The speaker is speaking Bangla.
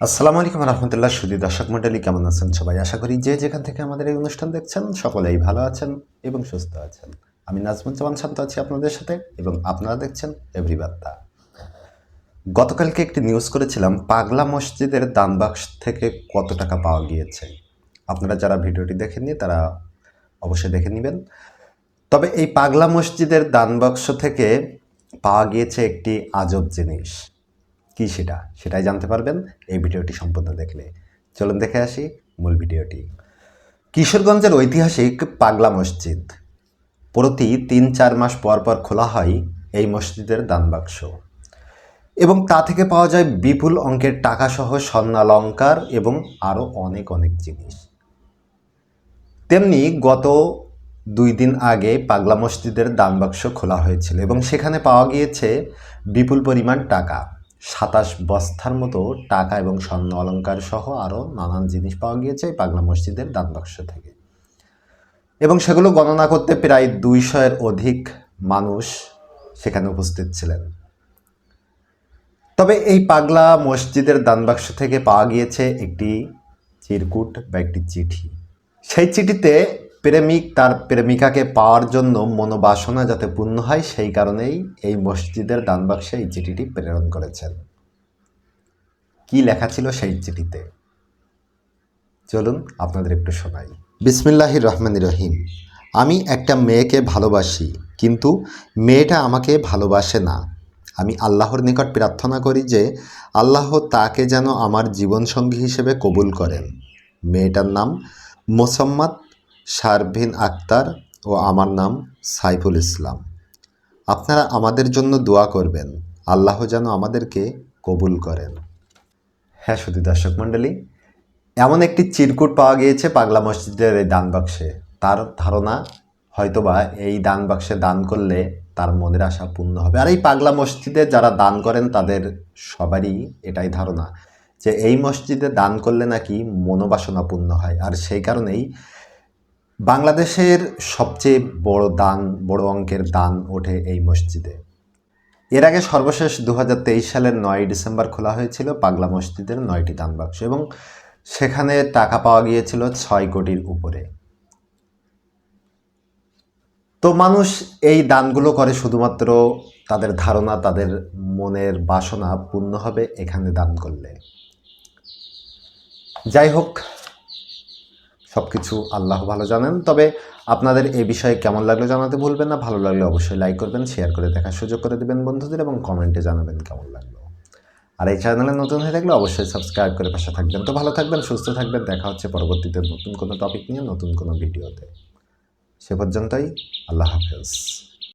আসসালামু আলাইকুম রহমতুল্লাহ। সুদী দর্শক মণ্ডলী, কেমন আছেন সবাই? আশা করি যে যেখান থেকে আমাদের এই অনুষ্ঠান দেখছেন, সকলেই ভালো আছেন এবং সুস্থ আছেন। আমি নাজমুজ্জামান শান্ত আছি আপনাদের সাথে এবং আপনারা দেখছেন এভরি বার্তা গতকালকে একটি নিউজ করেছিলাম, পাগলা মসজিদের দান বাক্স থেকে কত টাকা পাওয়া গিয়েছে। আপনারা যারা ভিডিওটি দেখেননি, তারা অবশ্যই দেখে নেবেন। তবে এই পাগলা মসজিদের দান বাক্স থেকে পাওয়া গিয়েছে একটি আজব জিনিস। কি সেটা, সেটাই জানতে পারবেন এই ভিডিওটি সম্পূর্ণ দেখলে। চলুন দেখে আসি মূল ভিডিওটি। কিশোরগঞ্জের ঐতিহাসিক পাগলা মসজিদ। প্রতি তিন চার মাস পর পর খোলা হয় এই মসজিদের দানবাক্স এবং তা থেকে পাওয়া যায় বিপুল অঙ্কের টাকাসহ স্বর্ণালঙ্কার এবং আরও অনেক অনেক জিনিস। তেমনি গত দুই দিন আগে পাগলা মসজিদের দানবাক্স খোলা হয়েছিল এবং সেখানে পাওয়া গিয়েছে বিপুল পরিমাণ টাকা। সাতাশ বস্তার মতো টাকা এবং স্বর্ণ অলঙ্কার সহ আরও নানান জিনিস পাওয়া গিয়েছে এই পাগলা মসজিদের দানবাক্স থেকে। এবং সেগুলো গণনা করতে প্রায় দুইশোয়ের অধিক মানুষ সেখানে উপস্থিত ছিলেন। তবে এই পাগলা মসজিদের দানবাক্স থেকে পাওয়া গিয়েছে একটি চিরকুট বা একটি চিঠি। সেই চিঠিতে প্রেমিক তার প্রেমিকাকে পাওয়ার জন্য মনোবাসনা যাতে পূর্ণ হয়, সেই কারণেই এই মসজিদের দানবাক্সে এই চিঠিটি প্রেরণ করেছেন। কি লেখা ছিল সেই চিঠিতে? চলুন আপনাদের একটু শোনাই। বিসমিল্লাহির রহমান রহিম। আমি একটা মেয়েকে ভালোবাসি, কিন্তু মেয়েটা আমাকে ভালোবাসে না। আমি আল্লাহর নিকট প্রার্থনা করি যে আল্লাহ তাকে যেন আমার জীবনসঙ্গী হিসেবে কবুল করেন। মেয়েটার নাম মোসাম্মদ শারভিন আক্তার ও আমার নাম সাইফুল ইসলাম। আপনারা আমাদের জন্য দোয়া করবেন। আল্লাহ যেন আমাদেরকে কবুল করেন। হ্যাঁ শুধু দর্শক মণ্ডলী, এমন একটি চিরকুট পাওয়া গিয়েছে পাগলা মসজিদের এই দান বাক্সে। তার ধারণা হয়তোবা এই দান বাক্সে দান করলে তার মনের আশা পূর্ণ হবে। আর এই পাগলা মসজিদে যারা দান করেন, তাদের সবারই এটাই ধারণা যে এই মসজিদে দান করলে নাকি মনোবাসনা পূর্ণ হয়। আর সেই কারণেই বাংলাদেশের সবচেয়ে বড় দান বড় অঙ্কের দান ওঠে এই মসজিদে। এর আগে সর্বশেষ দু হাজার তেইশ সালের নয় ডিসেম্বর খোলা হয়েছিল পাগলা মসজিদের নয়টি দান বাক্স এবং সেখানে টাকা পাওয়া গিয়েছিল ছয় কোটির উপরে। তো মানুষ এই দানগুলো করে শুধুমাত্র তাদের ধারণা, তাদের মনের বাসনা পূর্ণ হবে এখানে দান করলে। যাই হোক সব কিছু আল্লাহ ভালো জানেন। তবে আপনাদের এই বিষয়ে কেমন লাগল জানাতে ভুলবেন না। ভালো লাগলে অবশ্যই লাইক করবেন শেয়ার করে দেখার সুযোগ করে দেবেন বন্ধুদের এবং কমেন্টে জানাবেন কেমন লাগল। আর এই চ্যানেলে নতুন হয়ে থাকলে অবশ্যই সাবস্ক্রাইব করে পাশে থাকবেন। তো ভালো থাকবেন, সুস্থ থাকবেন। দেখা হচ্ছে পরবর্তীতে নতুন কোনো টপিক নিয়ে, নতুন কোনো ভিডিওতে সে পর্যন্তই, আল্লাহ হাফেজ।